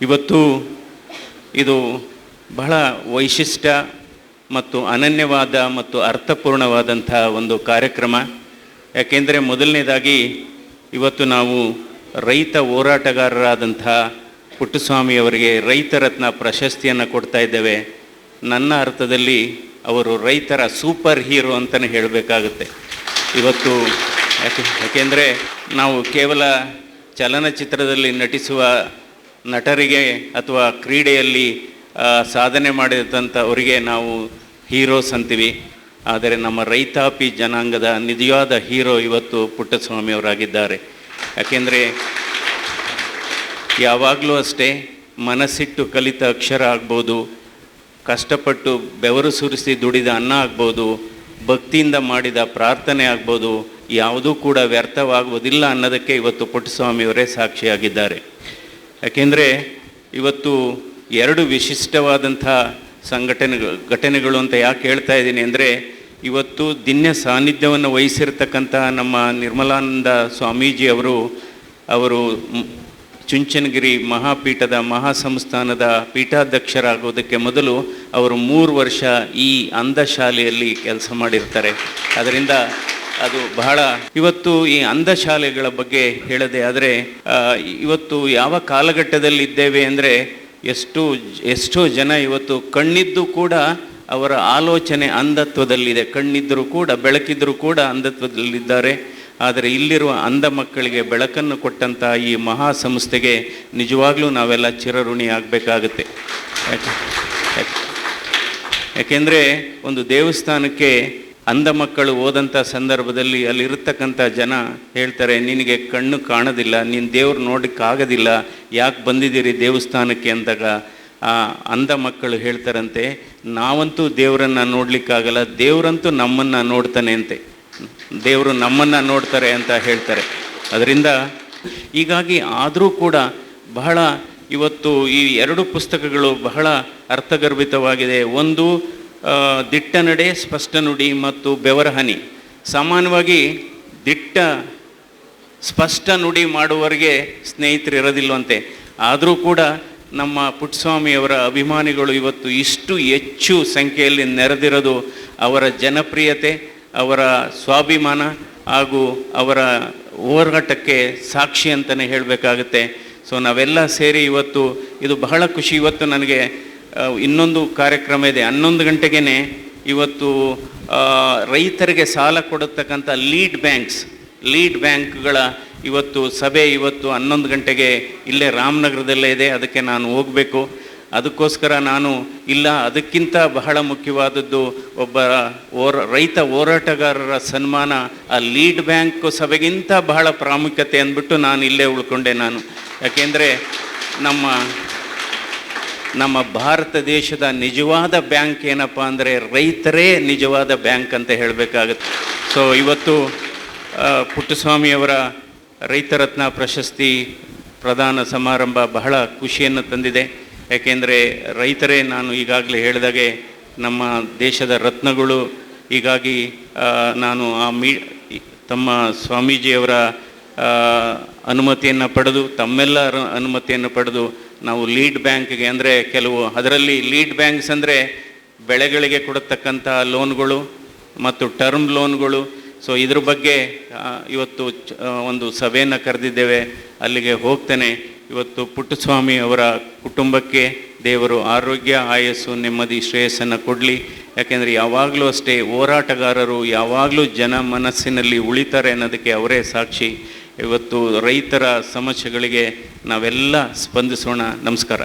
ಇವತ್ತು ಇದು ಬಹಳ ವೈಶಿಷ್ಟ್ಯ ಮತ್ತು ಅನನ್ಯವಾದ ಮತ್ತು ಅರ್ಥಪೂರ್ಣವಾದಂಥ ಒಂದು ಕಾರ್ಯಕ್ರಮ. ಯಾಕೆಂದರೆ ಮೊದಲನೇದಾಗಿ ಇವತ್ತು ನಾವು ರೈತ ಹೋರಾಟಗಾರರಾದಂಥ ಪುಟ್ಟಸ್ವಾಮಿಯವರಿಗೆ ರೈತ ರತ್ನ ಪ್ರಶಸ್ತಿಯನ್ನು ಕೊಡ್ತಾ ಇದ್ದೇವೆ. ನನ್ನ ಅರ್ಥದಲ್ಲಿ ಅವರು ರೈತರ ಸೂಪರ್ ಹೀರೋ ಅಂತಲೇ ಹೇಳಬೇಕಾಗುತ್ತೆ. ಇವತ್ತು ಯಾಕೆ, ಯಾಕೆಂದರೆ ನಾವು ಕೇವಲ ಚಲನಚಿತ್ರದಲ್ಲಿ ನಟಿಸುವ ನಟರಿಗೆ ಅಥವಾ ಕ್ರೀಡೆಯಲ್ಲಿ ಸಾಧನೆ ಮಾಡಿದಂಥವರಿಗೆ ನಾವು ಹೀರೋಸ್ ಅಂತೀವಿ. ಆದರೆ ನಮ್ಮ ರೈತಾಪಿ ಜನಾಂಗದ ನಿಜವಾದ ಹೀರೋ ಇವತ್ತು ಪುಟ್ಟಸ್ವಾಮಿಯವರಾಗಿದ್ದಾರೆ ಯಾಕೆಂದರೆ ಯಾವಾಗಲೂ ಅಷ್ಟೇ ಮನಸ್ಸಿಟ್ಟು ಕಲಿತ ಅಕ್ಷರ ಆಗ್ಬೋದು, ಕಷ್ಟಪಟ್ಟು ಬೆವರು ಸುರಿಸಿ ದುಡಿದ ಅನ್ನ ಆಗ್ಬೋದು, ಭಕ್ತಿಯಿಂದ ಮಾಡಿದ ಪ್ರಾರ್ಥನೆ ಆಗ್ಬೋದು, ಯಾವುದೂ ಕೂಡ ವ್ಯರ್ಥವಾಗುವುದಿಲ್ಲ ಅನ್ನೋದಕ್ಕೆ ಇವತ್ತು ಪುಟ್ಟಸ್ವಾಮಿಯವರೇ ಸಾಕ್ಷಿಯಾಗಿದ್ದಾರೆ. ಯಾಕೆಂದರೆ ಇವತ್ತು ಎರಡು ವಿಶಿಷ್ಟವಾದಂಥ ಸಂಘಟನೆ ಘಟನೆಗಳು ಅಂತ ಯಾಕೆ ಹೇಳ್ತಾ ಇದ್ದೀನಿ ಅಂದರೆ ಇವತ್ತು ದಿನ್ಯ ಸಾನ್ನಿಧ್ಯವನ್ನು ವಹಿಸಿರ್ತಕ್ಕಂಥ ನಮ್ಮ ನಿರ್ಮಲಾನಂದ ಸ್ವಾಮೀಜಿ ಅವರು ಅವರು ಚುಂಚನಗಿರಿ ಮಹಾಪೀಠದ ಮಹಾಸಂಸ್ಥಾನದ ಪೀಠಾಧ್ಯಕ್ಷರಾಗೋದಕ್ಕೆ ಮೊದಲು ಅವರು ಮೂರು ವರ್ಷ ಈ ಅಂಧ ಶಾಲೆಯಲ್ಲಿ ಕೆಲಸ ಮಾಡಿರ್ತಾರೆ. ಅದರಿಂದ ಅದು ಬಹಳ ಇವತ್ತು ಈ ಅಂಧ ಶಾಲೆಗಳ ಬಗ್ಗೆ ಹೇಳದೆ ಆದರೆ ಇವತ್ತು ಯಾವ ಕಾಲಘಟ್ಟದಲ್ಲಿ ಇದ್ದೇವೆ ಅಂದರೆ ಎಷ್ಟು, ಎಷ್ಟೋ ಜನ ಇವತ್ತು ಕಣ್ಣಿದ್ದು ಕೂಡ ಅವರ ಆಲೋಚನೆ ಅಂಧತ್ವದಲ್ಲಿದೆ. ಕಣ್ಣಿದ್ದರೂ ಕೂಡ ಬೆಳಕಿದ್ದರೂ ಕೂಡ ಅಂಧತ್ವದಲ್ಲಿದ್ದಾರೆ. ಆದರೆ ಇಲ್ಲಿರುವ ಅಂಧ ಮಕ್ಕಳಿಗೆ ಬೆಳಕನ್ನು ಕೊಟ್ಟಂತಹ ಈ ಮಹಾ ಸಂಸ್ಥೆಗೆ ನಿಜವಾಗ್ಲೂ ನಾವೆಲ್ಲ ಚಿರಋಣಿ ಆಗಬೇಕಾಗತ್ತೆ. ಯಾಕೆ- ಯಾಕೆಂದರೆ ಒಂದು ದೇವಸ್ಥಾನಕ್ಕೆ ಅಂಧ ಮಕ್ಕಳು ಓದಂಥ ಸಂದರ್ಭದಲ್ಲಿ ಅಲ್ಲಿರ್ತಕ್ಕಂಥ ಜನ ಹೇಳ್ತಾರೆ, ನಿನಗೆ ಕಣ್ಣು ಕಾಣೋದಿಲ್ಲ, ನೀನು ದೇವ್ರು ನೋಡೋಕ್ಕಾಗೋದಿಲ್ಲ ಯಾಕೆ ಬಂದಿದ್ದೀರಿ ದೇವಸ್ಥಾನಕ್ಕೆ? ಅಂದಾಗ, ಆ ಅಂಧ ಮಕ್ಕಳು ಹೇಳ್ತಾರಂತೆ, ನಾವಂತೂ ದೇವರನ್ನು ನೋಡಲಿಕ್ಕಾಗಲ್ಲ, ದೇವರಂತೂ ನಮ್ಮನ್ನು ನೋಡ್ತಾನೆ ಅಂತೆ. ದೇವರು ನಮ್ಮನ್ನು ನೋಡ್ತಾರೆ ಅಂತ ಹೇಳ್ತಾರೆ. ಅದರಿಂದ ಹೀಗಾಗಿ ಆದರೂ ಕೂಡ ಬಹಳ ಇವತ್ತು ಈ ಎರಡು ಪುಸ್ತಕಗಳು ಬಹಳ ಅರ್ಥಗರ್ಭಿತವಾಗಿದೆ. ಒಂದು ದಿಟ್ಟ ನಡೆ ಸ್ಪಷ್ಟ ನುಡಿ ಮತ್ತು ಬೆವರ ಹನಿ ಸಾಮಾನ್ಯವಾಗಿ ದಿಟ್ಟ ಸ್ಪಷ್ಟ ನುಡಿ ಮಾಡುವವರಿಗೆ ಸ್ನೇಹಿತರು ಇರೋದಿಲ್ವಂತೆ. ಆದರೂ ಕೂಡ ನಮ್ಮ ಪುಟ್ಟಸ್ವಾಮಿಯವರ ಅಭಿಮಾನಿಗಳು ಇವತ್ತು ಇಷ್ಟು ಹೆಚ್ಚು ಸಂಖ್ಯೆಯಲ್ಲಿ ನೆರೆದಿರೋದು ಅವರ ಜನಪ್ರಿಯತೆ, ಅವರ ಸ್ವಾಭಿಮಾನ ಹಾಗೂ ಅವರ ಹೋರಾಟಕ್ಕೆ ಸಾಕ್ಷಿ ಅಂತಲೇ ಹೇಳಬೇಕಾಗುತ್ತೆ. ಸೊ, ನಾವೆಲ್ಲ ಸೇರಿ ಇವತ್ತು ಇದು ಬಹಳ ಖುಷಿ. ಇವತ್ತು ನನಗೆ ಇನ್ನೊಂದು ಕಾರ್ಯಕ್ರಮ ಇದೆ. ಹನ್ನೊಂದು ಗಂಟೆಗೇ ಇವತ್ತು ರೈತರಿಗೆ ಸಾಲ ಕೊಡತಕ್ಕಂಥ ಲೀಡ್ ಬ್ಯಾಂಕ್ಸ್, ಲೀಡ್ ಬ್ಯಾಂಕ್ಗಳ ಇವತ್ತು ಸಭೆ ಇವತ್ತು ಹನ್ನೊಂದು ಗಂಟೆಗೆ ಇಲ್ಲೇ ರಾಮನಗರದಲ್ಲೇ ಇದೆ. ಅದಕ್ಕೆ ನಾನು ಹೋಗಬೇಕು. ಅದಕ್ಕೋಸ್ಕರ ನಾನು ಇಲ್ಲ, ಅದಕ್ಕಿಂತ ಬಹಳ ಮುಖ್ಯವಾದದ್ದು ಒಬ್ಬ ರೈತ ಹೋರಾಟಗಾರರ ಸನ್ಮಾನ ಆ ಲೀಡ್ ಬ್ಯಾಂಕ್ ಸಭೆಗಿಂತ ಬಹಳ ಪ್ರಾಮುಖ್ಯತೆ ಅಂದ್ಬಿಟ್ಟು ನಾನು ಇಲ್ಲೇ ಉಳ್ಕೊಂಡೆ ನಾನು. ಯಾಕೆಂದರೆ ನಮ್ಮ ನಮ್ಮ ಭಾರತ ದೇಶದ ನಿಜವಾದ ಬ್ಯಾಂಕ್ ಏನಪ್ಪ ಅಂದರೆ ರೈತರೇ ನಿಜವಾದ ಬ್ಯಾಂಕ್ ಅಂತ ಹೇಳಬೇಕಾಗುತ್ತೆ. ಸೊ ಇವತ್ತು ಪುಟ್ಟಸ್ವಾಮಿಯವರ ರೈತರತ್ನ ಪ್ರಶಸ್ತಿ ಪ್ರದಾನ ಸಮಾರಂಭ ಬಹಳ ಖುಷಿಯನ್ನು ತಂದಿದೆ. ಯಾಕೆಂದರೆ ರೈತರೇ ನಾನು ಈಗಾಗಲೇ ಹೇಳಿದಾಗೆ ನಮ್ಮ ದೇಶದ ರತ್ನಗಳು ಹೀಗಾಗಿ ನಾನು ಆ ಮೀ, ತಮ್ಮ ಸ್ವಾಮೀಜಿಯವರ ಅನುಮತಿಯನ್ನು ಪಡೆದು, ತಮ್ಮೆಲ್ಲರ ಅನುಮತಿಯನ್ನು ಪಡೆದು ನಾವು ಲೀಡ್ ಬ್ಯಾಂಕ್ಗೆ ಅಂದರೆ ಕೆಲವು ಅದರಲ್ಲಿ ಲೀಡ್ ಬ್ಯಾಂಕ್ಸ್ ಅಂದರೆ ಬೆಳೆಗಳಿಗೆ ಕೊಡತಕ್ಕಂಥ ಲೋನ್ಗಳು ಮತ್ತು ಟರ್ಮ್ ಲೋನ್ಗಳು. ಸೊ ಇದ್ರ ಬಗ್ಗೆ ಇವತ್ತು ಒಂದು ಸಭೆಯನ್ನು ಕರೆದಿದ್ದೇವೆ. ಅಲ್ಲಿಗೆ ಹೋಗ್ತೇನೆ. ಇವತ್ತು ಪುಟ್ಟಸ್ವಾಮಿ ಅವರ ಕುಟುಂಬಕ್ಕೆ ದೇವರು ಆರೋಗ್ಯ, ಆಯಸ್ಸು, ನೆಮ್ಮದಿ, ಶ್ರೇಯಸ್ಸನ್ನು ಕೊಡಲಿ. ಯಾಕೆಂದರೆ ಯಾವಾಗಲೂ ಅಷ್ಟೇ ಹೋರಾಟಗಾರರು ಯಾವಾಗಲೂ ಜನ ಮನಸ್ಸಿನಲ್ಲಿ ಉಳಿತಾರೆ ಅನ್ನೋದಕ್ಕೆ ಅವರೇ ಸಾಕ್ಷಿ. ಇವತ್ತು ರೈತರ ಸಮಸ್ಯೆಗಳಿಗೆ ನಾವೆಲ್ಲ ಸ್ಪಂದಿಸೋಣ. ನಮಸ್ಕಾರ.